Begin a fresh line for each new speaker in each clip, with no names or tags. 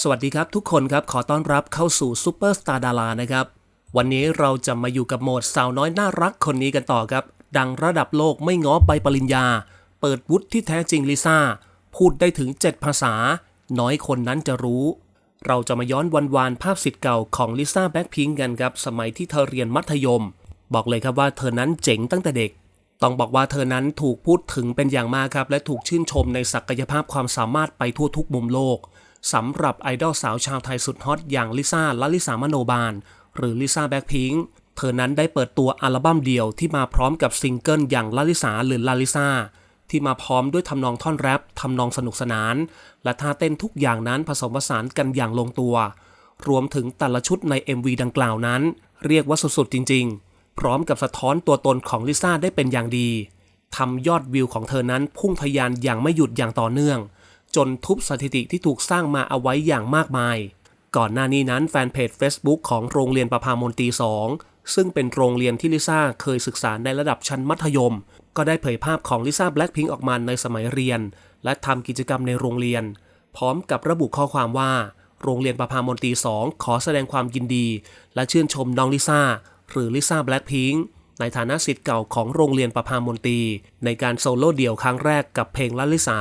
สวัสดีครับทุกคนครับขอต้อนรับเข้าสู่ซูเปอร์สตาร์ดารานะครับ วันนี้เราจะมาอยู่กับโหมดสาวน้อยน่ารักคนนี้กันต่อครับ ดังระดับโลกไม่ง้อใบปริญญา เปิดวุฒิที่แท้จริงลิซ่า พูดได้ถึง 7 ภาษา น้อยคนนั้นจะรู้ เราจะมาย้อนวันวานภาพสิทธิ์เก่าของลิซ่าแบ็คพิงกันครับ สมัยที่เธอเรียนมัธยม บอกเลยครับว่าเธอนั้นเจ๋งตั้งแต่เด็ก ต้องบอกว่าเธอนั้นถูกพูดถึงเป็นอย่างมากครับและถูกชื่นชมในศักยภาพความสามารถไปทั่วทุกมุมโลก สำหรับไอดอลสาวชาวไทยสุดฮอตอย่างลิซ่าและลิซามโนบาล หรือลิซ่าแบ็คพิงค์เธอนั้นได้เปิดตัวอัลบั้มเดี่ยวที่มาพร้อมกับซิงเกิลอย่างลาลิสาหรือลาลิซ่าที่มาพร้อมด้วยทำนองท่อนแรปทำนองสนุกสนาน และท่าเต้นทุกอย่างนั้นผสมผสานกันอย่างลงตัว รวมถึงแต่ละชุดใน MV ดังกล่าวนั้น เรียกว่าสุดๆจริง ๆ พร้อมกับสะท้อนตัวตนของลิซ่าได้เป็นอย่างดีทำยอดวิวของเธอนั้นพุ่งทะยานอย่างไม่หยุดอย่างต่อเนื่อง จนทุบสถิติที่ถูกสร้างมาเอาไว้อย่างมากมาย ก่อนหน้านี้นั้นแฟนเพจ Facebook ของโรงเรียนประภามนตรี 2 ซึ่งเป็นโรงเรียนที่ลิซ่าเคยศึกษาในระดับชั้นมัธยม ก็ได้เผยภาพของลิซ่าแบล็คพิงออกมาในสมัยเรียน และทำกิจกรรมในโรงเรียน พร้อมกับระบุข้อความว่า โรงเรียนประภามนตรี 2 ขอแสดงความยินดี และชื่นชมน้องลิซ่าหรือลิซ่าแบล็คพิงในฐานะสิทธิ์เก่าของโรงเรียนประภามนตรี ในการโซโล่เดี่ยวครั้งแรกกับเพลงลลิสา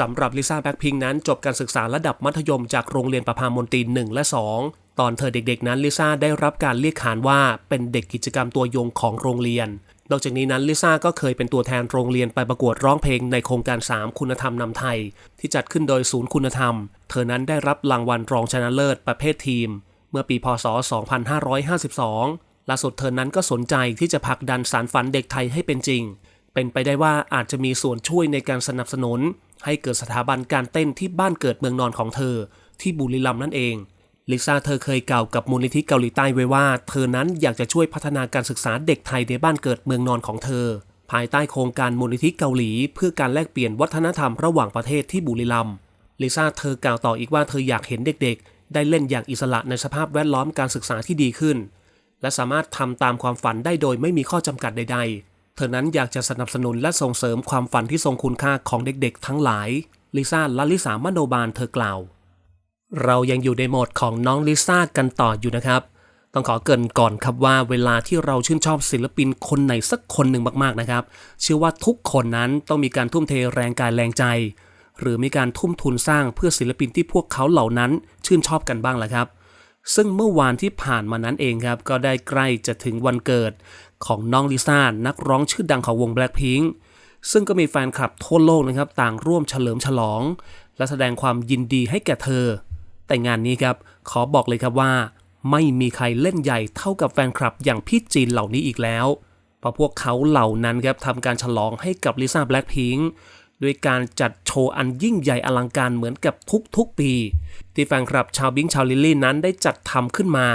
สำหรับลิซ่าแบ็คพิงนั้นจบการศึกษาระดับมัธยมจากโรงเรียนประภามนตรี1และ 2 ตอนเธอเด็กๆนั้นลิซ่าได้รับการเรียกขานว่าเป็นเด็กกิจกรรมตัวยงของโรงเรียน นอกจากนี้นั้นลิซ่าก็เคยเป็นตัวแทนโรงเรียนไปประกวดร้องเพลงในโครงการ 3 คุณธรรมนำไทย ที่จัดขึ้นโดยศูนย์คุณธรรม เธอนั้นได้รับรางวัลรองชนะเลิศประเภททีม เมื่อปีพศ 2552ล่าสุดเธอนั้นก็สนใจที่จะผลักดันสารฝันเด็กไทยให้เป็นจริง เป็นไปได้ว่าอาจจะมีส่วนช่วยในการสนับสนุน ให้เกิดสถาบันการเต้นที่บ้านเกิดเมืองนอนของเธอ ที่บุรีรัมย์นั่นเองลิซ่าเธอเคยกล่าวกับมูลนิธิเกาหลีใต้ไว้ว่า เธอนั้นอยากจะช่วยพัฒนาการศึกษาเด็กไทยในบ้านเกิดเมืองนอนของเธอ ภายใต้โครงการมูลนิธิเกาหลี เพื่อการแลกเปลี่ยนวัฒนธรรมระหว่างประเทศที่บุรีรัมย์ลิซ่าเธอกล่าวต่ออีกว่าเธออยากเห็นเด็กๆ ได้เล่นอย่างอิสระในสภาพแวดล้อมการศึกษาที่ดีขึ้น และสามารถทำตามความฝันได้โดยไม่มีข้อจำกัดใดๆ เธอนั้นอยากจะสนับสนุนและส่งเสริมความฝันที่ทรงคุณค่าของเด็กๆ ทั้งหลาย ลิซ่าและลิสามโนบาลเธอกล่าว เรายังอยู่ในโหมดของน้องลิซ่ากันต่ออยู่นะครับ ต้องขอเกินก่อนครับว่าเวลาที่เราชื่นชอบศิลปินคนไหนสักคนหนึ่งมากๆนะครับ เชื่อว่าทุกคนนั้นต้องมีการทุ่มเทแรงกายแรงใจ หรือมีการทุ่มทุนสร้างเพื่อศิลปินที่พวกเขาเหล่านั้นชื่นชอบกันบ้างแหละครับซึ่งเมื่อวานที่ผ่านมานั้นเองครับ ก็ได้ใกล้จะถึงวันเกิด ของน้องลิซ่านักร้องชื่อดังของวง Blackpink ซึ่งก็มีแฟนคลับทั่วโลกนะครับ ต่างร่วมเฉลิมฉลอง และแสดงความยินดีให้แก่เธอ แต่งานนี้ครับ ขอบอกเลยครับว่า ไม่มีใครเล่นใหญ่เท่ากับแฟนคลับอย่างพี่จีนเหล่านี้อีกแล้วเพราะพวกเขาเหล่านั้นครับทำการฉลองให้กับลิซ่าแบล็คพิงค์ด้วยการจัดโชว์อันยิ่งใหญ่อลังการเหมือนกับทุกๆปี ที่แฟนคลับชาวบิงชาวลิลลี่นั้นได้จัดทำขึ้นมา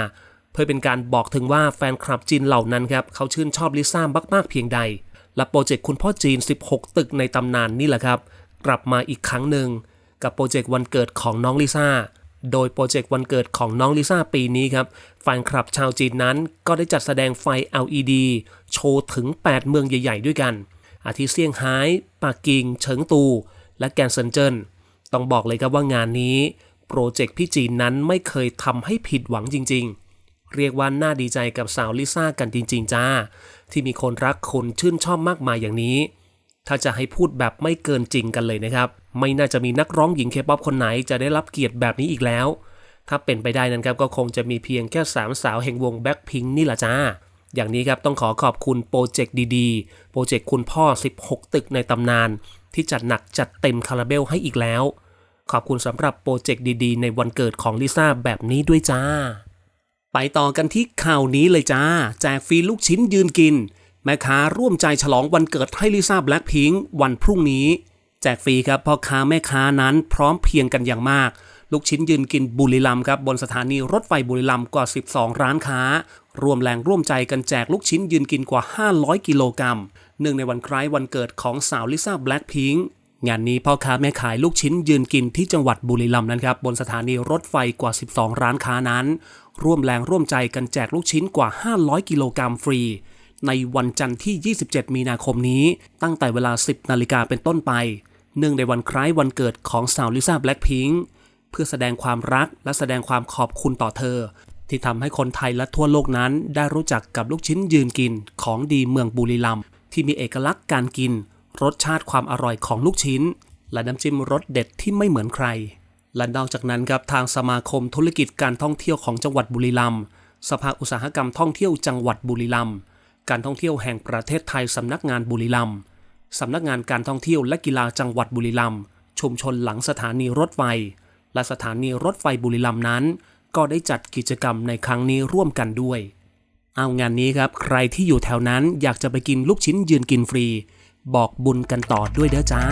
พื่อเป็นการบอกถึงว่าแฟนคลับจีนเหล่านั้นครับเขาชื่นชอบลิซ่ามากๆเพียงใด และโปรเจกต์คุณพ่อจีน 16 ตึกในตำนานนี่แหละครับ กลับมาอีกครั้งหนึ่งกับโปรเจกต์วันเกิดของน้องลิซ่าโดยโปรเจกต์วันเกิดของน้องลิซ่าปีนี้ครับแฟนคลับชาวจีนนั้นก็ได้จัดแสดงไฟ LED โชว์ถึง 8 เมืองใหญ่ ๆ ด้วยกัน อาทิเซี่ยงไฮ้ปักกิ่ง เฉิงตู และแกนเซินเจิ้นต้องบอกเลยครับว่างานนี้ โปรเจกต์พี่จีนนั้นไม่เคยทำให้ผิดหวังจริง ๆ เรียกว่าน่าดีใจกับสาวลิซ่ากันจริง ๆ จ้า ที่มีคนรักคนชื่นชอบมากมายอย่างนี้ ถ้าจะให้พูดแบบไม่เกินจริงกันเลยนะครับ ไม่น่าจะมีนักร้องหญิงเคป๊อปคนไหนจะได้รับเกียรติแบบนี้อีกแล้ว ถ้าเป็นไปได้นั้นครับก็คงจะมีเพียงแค่สามสาวแห่งวงแบ็คพิงนี่แหละจ้า อย่างนี้ครับต้องขอขอบคุณโปรเจกต์ดีๆ โปรเจกต์คุณพ่อ 16 ตึกในตำนาน ที่จัดหนักจัดเต็มคาราเบลให้อีกแล้ว ขอบคุณสำหรับโปรเจกต์ดีๆ ในวันเกิดของลิซ่าแบบนี้ด้วยจ้า ไปต่อกันที่ข่าวนี้เลยจ้า แจกฟรีลูกชิ้นยืนกิน แม่ค้าร่วมใจฉลองวันเกิดให้ลิซ่าแบล็คพิงค์วันพรุ่งนี้ แจกฟรีครับพ่อค้าแม่ค้านั้นพร้อมเพียงกันอย่างมาก ลูกชิ้นยืนกินบุรีรัมย์ครับบนสถานีรถไฟบุรีรัมย์กว่า 12 ร้านค้าร่วมแรงร่วมใจกันแจกลูกชิ้นยืนกินกว่า 500 กิโลกรัมเนื่องในวันคล้ายวันเกิดของสาวลิซ่าแบล็คพิงค์งานนี้พ่อค้าแม่ขายลูกชิ้นยืนกินที่จังหวัดบุรีรัมย์นั้นครับบนสถานีรถไฟกว่า 12 ร้านค้านั้น ร่วมแรงร่วมใจกันแจกลูกชิ้นกว่า 500 กิโลกรัมฟรี ในวันจันทร์ที่ 27 มีนาคมนี้ ตั้งแต่เวลา 10 นาฬิกาเป็นต้นไป เนื่องในวันคล้ายวันเกิดของสาวลิซ่าแบล็คพิงค์เพื่อแสดงความรักและแสดงความขอบคุณต่อเธอ ที่ทำให้คนไทยและทั่วโลกนั้น ได้รู้จักกับลูกชิ้นยืนกินของดีเมืองบุรีรัมย์ที่มีเอกลักษณ์การกิน รสชาติความอร่อยของลูกชิ้น และน้ำจิ้มรสเด็ดที่ไม่เหมือนใคร และนอกจากนั้นครับทางสมาคมธุรกิจการท่องเที่ยวของจังหวัดบุรีรัมย์สภาอุตสาหกรรมท่องเที่ยวจังหวัดบุรีรัมย์การท่องเที่ยวแห่งประเทศไทยสำนักงานบุรีรัมย์สำนักงานการท่องเที่ยวและกีฬาจังหวัดบุรีรัมย์ชุมชนหลังสถานีรถไฟ และสถานีรถไฟบุรีรัมย์นั้น ก็ได้จัดกิจกรรมในครั้งนี้ร่วมกันด้วย เอางานนี้ครับใครที่อยู่แถวนั้นอยากจะไปกินลูกชิ้นยืนกินฟรี บอกบุญกันต่อด้วยเด้อจ้า